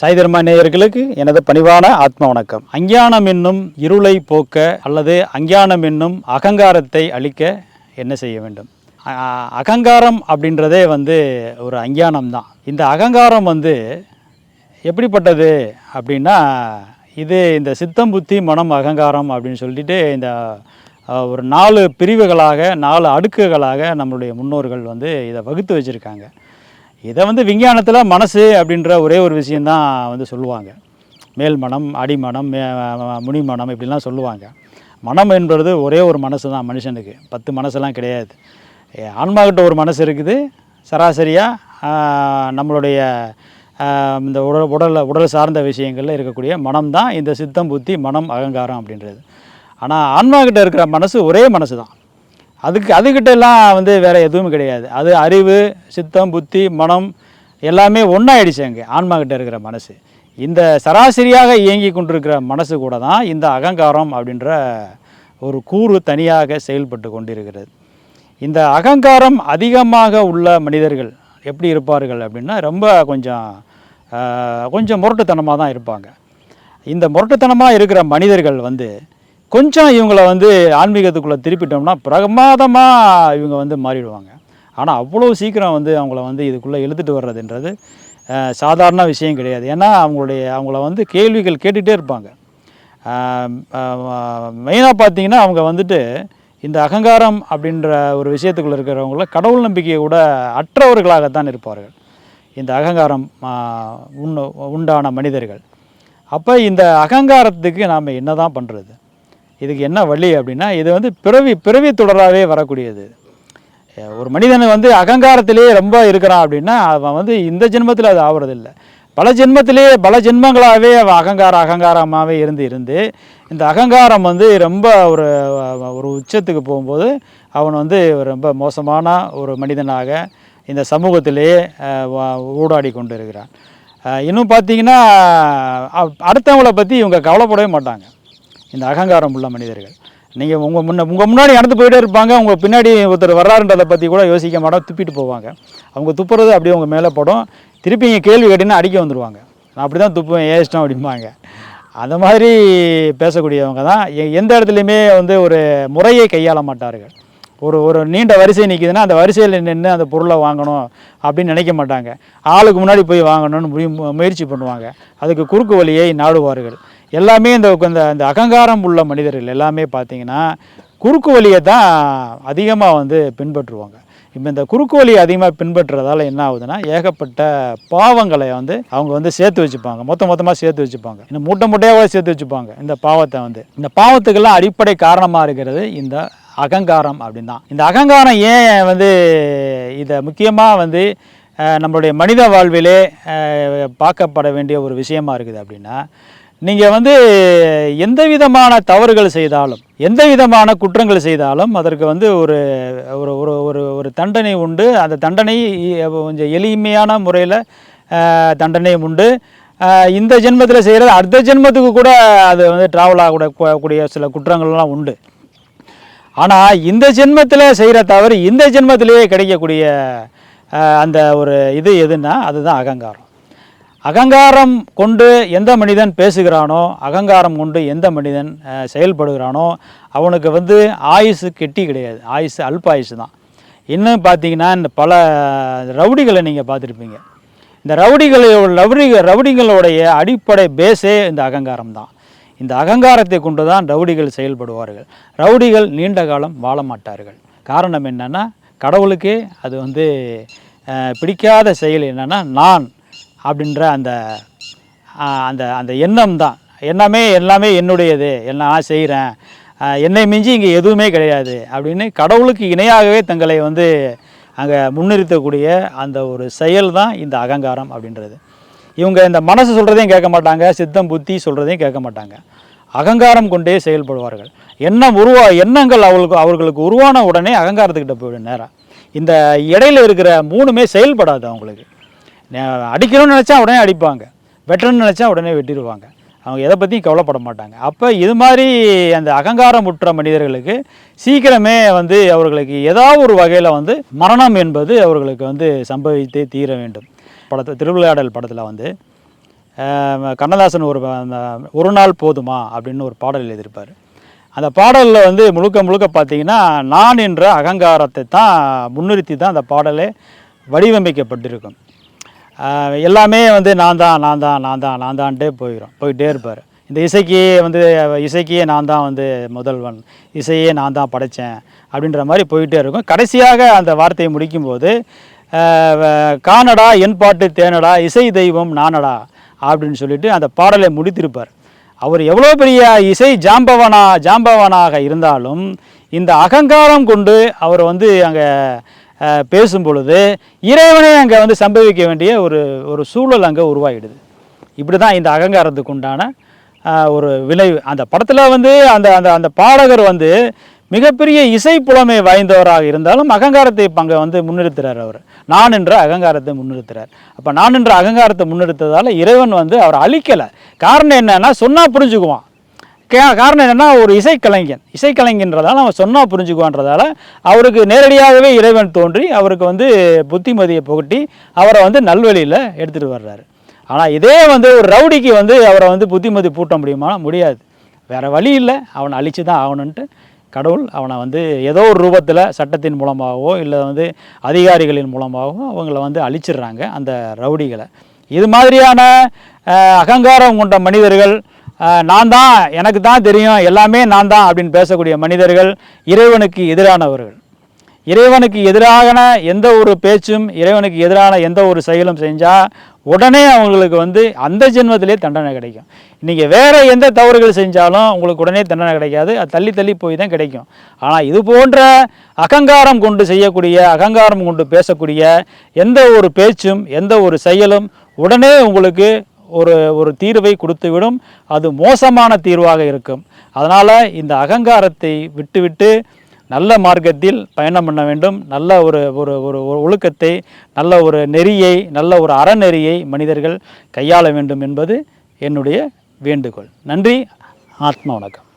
சாய்தர்மா நேயர்களுக்கு எனது பணிவான ஆத்ம வணக்கம். அஞ்ஞானம் என்னும் இருளை போக்க அல்லது அஞ்ஞானம் என்னும் அகங்காரத்தை அழிக்க என்ன செய்ய வேண்டும்? அகங்காரம் அப்படின்றதே வந்து ஒரு அஞ்ஞானம் தான். இந்த அகங்காரம் வந்து எப்படிப்பட்டது அப்படின்னா இது இந்த சித்தம் புத்தி மனம் அகங்காரம் அப்படின்னு சொல்லிட்டு இந்த ஒரு நாலு பிரிவுகளாக நாலு அடுக்குகளாக நம்மளுடைய முன்னோர்கள் வந்து இதை வகுத்து வச்சுருக்காங்க. இதை வந்து விஞ்ஞானத்தில் மனசு அப்படின்ற ஒரே ஒரு விஷயந்தான் வந்து சொல்லுவாங்க. மேல் மனம் அடிமனம் மே- முனிமனம் இப்படிலாம் சொல்லுவாங்க. மனம் என்பது ஒரே ஒரு மனசு தான் மனுஷனுக்கு. பத்து மனசெல்லாம் கிடையாது. ஆன்மாக்கிட்ட ஆன்மாகிட்ட ஒரு மனசு இருக்குது. சராசரியாக நம்மளுடைய இந்த உடல் உடல் உடல் சார்ந்த விஷயங்களில் இருக்கக்கூடிய மனம் தான் இந்த சித்தம் புத்தி மனம் அகங்காரம் அப்படின்றது. ஆனால் ஆன்மாக்கிட்ட இருக்கிற மனசு ஒரே மனசு தான் அதுக்கு அதுக்கிட்ட எல்லாம் வந்து வேறு எதுவும் கிடையாது. அது அறிவு சித்தம் புத்தி மனம் எல்லாமே ஒன்றாயிடுச்சு அங்கே ஆன்மாக்கிட்ட இருக்கிற மனசு. இந்த சராசரியாக இயங்கி கொண்டிருக்கிற மனசு கூட தான் இந்த அகங்காரம் அப்படின்ற ஒரு கூறு தனியாக செயல்பட்டு கொண்டிருக்கிறது. இந்த அகங்காரம் அதிகமாக உள்ள மனிதர்கள் எப்படி இருப்பார்கள் அப்படின்னா ரொம்ப கொஞ்சம் கொஞ்சம் முரட்டுத்தனமாக தான் இருப்பாங்க. இந்த முரட்டுத்தனமாக இருக்கிற மனிதர்கள் வந்து கொஞ்சம் இவங்கள வந்து ஆன்மீகத்துக்குள்ளே திருப்பிட்டோம்னா பிரமாதமாக இவங்க வந்து மாறிடுவாங்க. ஆனால் அவ்வளோ சீக்கிரம் வந்து அவங்கள வந்து இதுக்குள்ளே இழுத்துட்டு வர்றதுன்றது சாதாரண விஷயம் கிடையாது. ஏன்னா அவங்களுடைய அவங்கள வந்து கேள்விகள் கேட்டுகிட்டே இருப்பாங்க. மெயினாக பார்த்தீங்கன்னா அவங்க வந்துட்டு இந்த அகங்காரம் அப்படின்ற ஒரு விஷயத்துக்குள்ளே இருக்கிறவங்கள கடவுள் நம்பிக்கையை கூட அற்றவர்களாகத்தான் இருப்பார்கள். இந்த அகங்காரம் உண்டான மனிதர்கள். அப்போ இந்த அகங்காரத்துக்கு நாம் என்ன தான் பண்ணுறது இதுக்கு என்ன வழி அப்படின்னா இது வந்து பிறவி பிறவி தொடராகவே வரக்கூடியது. ஒரு மனிதன் வந்து அகங்காரத்திலேயே ரொம்ப இருக்கிறான் அப்படின்னா அவன் வந்து இந்த ஜென்மத்தில் அது ஆவறதில்லை. பல ஜென்மத்திலேயே பல ஜென்மங்களாகவே அவன் அகங்கார அகங்காரமாகவே இருந்து இருந்து இந்த அகங்காரம் வந்து ரொம்ப ஒரு ஒரு உச்சத்துக்கு போகும்போது அவன் வந்து ரொம்ப மோசமான ஒரு மனிதனாக இந்த சமூகத்திலேயே ஊடாடி கொண்டு இருக்கிறான் இன்னும் பார்த்தீங்கன்னா அ- அடுத்தவங்கள பற்றி இவங்க கவலைப்படவே மாட்டாங்க. இந்த அகங்காரம் உள்ள மனிதர்கள். நீங்கள் உங்கள் முன்ன உங்கள் முன்னாடி நடந்து போயிட்டே இருப்பாங்க உங்கள் பின்னாடி ஒருத்தர் வர்றாருன்றதை பற்றி கூட யோசிக்க மாட்டோம் துப்பிட்டு போவாங்க. அவங்க துப்புறது அப்படியே உங்கள் மேலே படும். திருப்பி இங்கே கேள்வி கேட்டீங்கன்னா அடிக்க வந்துடுவாங்க நான் அப்படி தான் துப்புவேன் ஏன் அப்படிம்பாங்க. அந்த மாதிரி பேசக்கூடியவங்க தான். எ- எந்த இடத்துலையுமே வந்து ஒரு முறையை கையாள மாட்டார்கள். ஒரு ஒரு நீண்ட வரிசை நிற்கிதுன்னா அந்த வரிசையில் நின்று அந்த பொருளை வாங்கணும் அப்படின்னு நினைக்க மாட்டாங்க. ஆளுக்கு முன்னாடி போய் வாங்கணும்னு முயற்சி பண்ணுவாங்க. அதுக்கு குறுக்கு வழியை நாடுவார்கள். எல்லாமே இந்த இந்த இந்த அகங்காரம் உள்ள மனிதர்கள் எல்லாமே பார்த்தீங்கன்னா குறுக்கு வழியை தான் அதிகமாக வந்து பின்பற்றுவாங்க. இப்போ இந்த குறுக்கு வழியை அதிகமாக பின்பற்றுறதால என்ன ஆகுதுன்னா ஏகப்பட்ட பாவங்களை வந்து அவங்க வந்து சேர்த்து வச்சுப்பாங்க. மொத்த மொத்தமாக சேர்த்து வச்சுப்பாங்க. இந்த மூட்டை மூட்டையாக சேர்த்து வச்சுப்பாங்க இந்த பாவத்தை வந்து. இந்த பாவத்துக்கெல்லாம் அடிப்படை காரணமாக இருக்கிறது இந்த அகங்காரம் அப்படின் தான் இந்த அகங்காரம் ஏன் வந்து இதை முக்கியமாக வந்து நம்மளுடைய மனித வாழ்விலே பார்க்கப்பட வேண்டிய ஒரு விஷயமா இருக்குது அப்படின்னா நீங்கள் வந்து எந்த விதமான தவறுகள் செய்தாலும் எந்த விதமான குற்றங்கள் செய்தாலும் அதற்கு வந்து ஒரு ஒரு ஒரு ஒரு ஒரு தண்டனை உண்டு. அந்த தண்டனை கொஞ்சம் எளிமையான முறையில் தண்டனை உண்டு. இந்த ஜென்மத்தில் செய்கிறது அடுத்த ஜென்மத்துக்கு கூட அது வந்து ட்ராவல் ஆகக்கூட சில குற்றங்கள்லாம் உண்டு. ஆனால் இந்த ஜென்மத்தில் செய்கிற தவறு இந்த ஜென்மத்திலேயே கிடைக்கக்கூடிய அந்த ஒரு இது எதுன்னா அதுதான் அகங்காரம். அகங்காரம் கொண்டு எந்த மனிதன் பேசுகிறானோ அகங்காரம் கொண்டு எந்த மனிதன் செயல்படுகிறானோ அவனுக்கு வந்து ஆயுசு கெட்டி கிடையாது. ஆயுசு அல்ப ஆயுசு தான். இன்னும் பார்த்தீங்கன்னா இந்த பல ரவுடிகளை நீங்கள் பார்த்துருப்பீங்க. இந்த ரவுடிகளை ரவுடி ரவுடிகளுடைய அடிப்படை பேஸே இந்த அகங்காரம் தான். இந்த அகங்காரத்தை கொண்டு தான் ரவுடிகள் செயல்படுவார்கள். ரவுடிகள் நீண்ட காலம் வாழ மாட்டார்கள். காரணம் என்னென்னா கடவுளுக்கே அது வந்து பிடிக்காத செயல் என்னென்னா நான். அப்படின்ற அந்த அந்த அந்த எண்ணம் தான் எண்ணமே எல்லாமே என்னுடையது. எல்லாம் நான் செய்கிறேன் என்னை மிஞ்சி இங்கே எதுவுமே கிடையாது அப்படின்னு கடவுளுக்கு இணையாகவே தங்களை வந்து அங்கே முன்னிறுத்தக்கூடிய அந்த ஒரு செயல் தான் இந்த அகங்காரம் அப்படின்றது. இவங்க இந்த மனசு சொல்கிறதையும் கேட்க மாட்டாங்க சித்தம் புத்தி சொல்கிறதையும் கேட்க மாட்டாங்க. அகங்காரம் கொண்டே செயல்படுவார்கள். எண்ணம் உருவா எண்ணங்கள் அவர்களுக்கு அவர்களுக்கு உருவான உடனே அகங்காரத்துக்கிட்ட போயிடும் நேரம் இந்த இடையில இருக்கிற மூணுமே செயல்படாது அவங்களுக்கு. அடிக்கணும்னு நினச்சா உடனே அடிப்பாங்க. வெட்டணும்னு நினச்சா உடனே வெட்டிடுவாங்க அவங்க எதை பற்றியும் கவலைப்பட மாட்டாங்க. அப்போ இது மாதிரி அந்த அகங்காரம் உற்ற மனிதர்களுக்கு சீக்கிரமே வந்து அவர்களுக்கு ஏதாவது ஒரு வகையில் வந்து மரணம் என்பது அவர்களுக்கு வந்து சம்பவித்தே தீர வேண்டும். படத்தை திருவிளையாடல் படத்தில் வந்து கண்ணதாசன் ஒரு அந்த ஒரு நாள் போதுமா அப்படின்னு ஒரு பாடல் எழுதியிருப்பார். அந்த பாடலில் வந்து முழுக்க முழுக்க பார்த்தீங்கன்னா நான் என்ற அகங்காரத்தை தான் முன்னிறுத்தி தான் அந்த பாடலே வடிவமைக்கப்பட்டிருக்கும். எல்லாமே வந்து நான் தான் நான் தான் நான் தான் நான் தான்ட்டே போயிடும் போயிட்டே இருப்பார். இந்த இசைக்கு வந்து இசைக்கே நான் தான் வந்து முதல்வன் இசையே நான் தான் படைத்தேன் அப்படின்ற மாதிரி போயிட்டே இருக்கும். கடைசியாக அந்த வார்த்தையை முடிக்கும்போது வ- காணடா என் பாட்டு தேனடா இசை தெய்வம் நானடா அப்படின்னு சொல்லிட்டு அந்த பாடலை முடித்திருப்பார். அவர் எவ்வளோ பெரிய இசை ஜாம்பவனா ஜாம்பவனாக இருந்தாலும் இந்த அகங்காரம் கொண்டு அவர் வந்து அங்கே பேசும் பொழுது இறைவனே அங்கே வந்து சம்பவிக்க வேண்டிய ஒரு ஒரு சூழல் அங்கே உருவாகிடுது. இப்படி தான் இந்த அகங்காரத்துக்கு உண்டான ஒரு விளைவு. அந்த படத்தில் வந்து அந்த அந்த அந்த பாடகர் வந்து மிகப்பெரிய இசை புலமை வாய்ந்தவராக இருந்தாலும் அகங்காரத்தை இப்போ அங்கே வந்து முன்னிறுத்துறார் அவர். நான் என்ற அகங்காரத்தை முன்னிறுத்துறார். அப்போ நான் என்ற அகங்காரத்தை முன்னிறுத்ததால் இறைவன் வந்து அவர் அழிக்கலை. காரணம் என்னன்னா சொன்னால் புரிஞ்சுக்குவான். கே காரணம் என்னென்னா ஒரு இசைக்கலைஞன். இசைக்கலைஞன்றதால அவன் சொன்னால் புரிஞ்சுக்குவான்றதால அவருக்கு நேரடியாகவே இறைவன் தோன்றி அவருக்கு வந்து புத்திமதியை புகட்டி அவரை வந்து நல்வழியில் எடுத்துகிட்டு வர்றாரு. ஆனால் இதே வந்து ஒரு ரவுடிக்கு வந்து அவரை வந்து புத்திமதி பூட்ட முடியுமா? முடியாது. வேறு வழி இல்லை. அவனை அழித்து தான் ஆகணுன்ட்டு கடவுள் அவனை வந்து ஏதோ ஒரு ரூபத்தில் சட்டத்தின் மூலமாகவோ இல்லை வந்து அதிகாரிகளின் மூலமாகவோ அவங்கள வந்து அழிச்சிடுறாங்க அந்த ரவுடிகளை. இது மாதிரியான அகங்காரம் கொண்ட மனிதர்கள் நான் தான் எனக்கு தான் தெரியும் எல்லாமே நான் தான் அப்படின்னு பேசக்கூடிய மனிதர்கள் இறைவனுக்கு எதிரானவர்கள். இறைவனுக்கு எதிரான எந்த ஒரு பேச்சும் இறைவனுக்கு எதிரான எந்த ஒரு செயலும் செஞ்சால் உடனே அவங்களுக்கு வந்து அந்த ஜென்மத்திலே தண்டனை கிடைக்கும். நீங்கள் வேறு எந்த தவறுகள் செஞ்சாலும் உங்களுக்கு உடனே தண்டனை கிடைக்காது. அது தள்ளி தள்ளி போய் தான் கிடைக்கும். ஆனால் இது போன்ற அகங்காரம் கொண்டு செய்யக்கூடிய அகங்காரம் கொண்டு பேசக்கூடிய எந்த ஒரு பேச்சும் எந்த ஒரு செயலும் உடனே உங்களுக்கு ஒரு ஒரு தீர்வை கொடுத்துவிடும். அது மோசமான தீர்வாக இருக்கும். அதனால் இந்த அகங்காரத்தை விட்டுவிட்டு நல்ல மார்க்கத்தில் பயணம் பண்ண வேண்டும். நல்ல ஒரு ஒரு ஒரு ஒழுக்கத்தை நல்ல ஒரு நெறியை நல்ல ஒரு அறநெறியை மனிதர்கள் கையாள வேண்டும் என்பது என்னுடைய வேண்டுகோள். நன்றி. ஆத்ம வணக்கம்.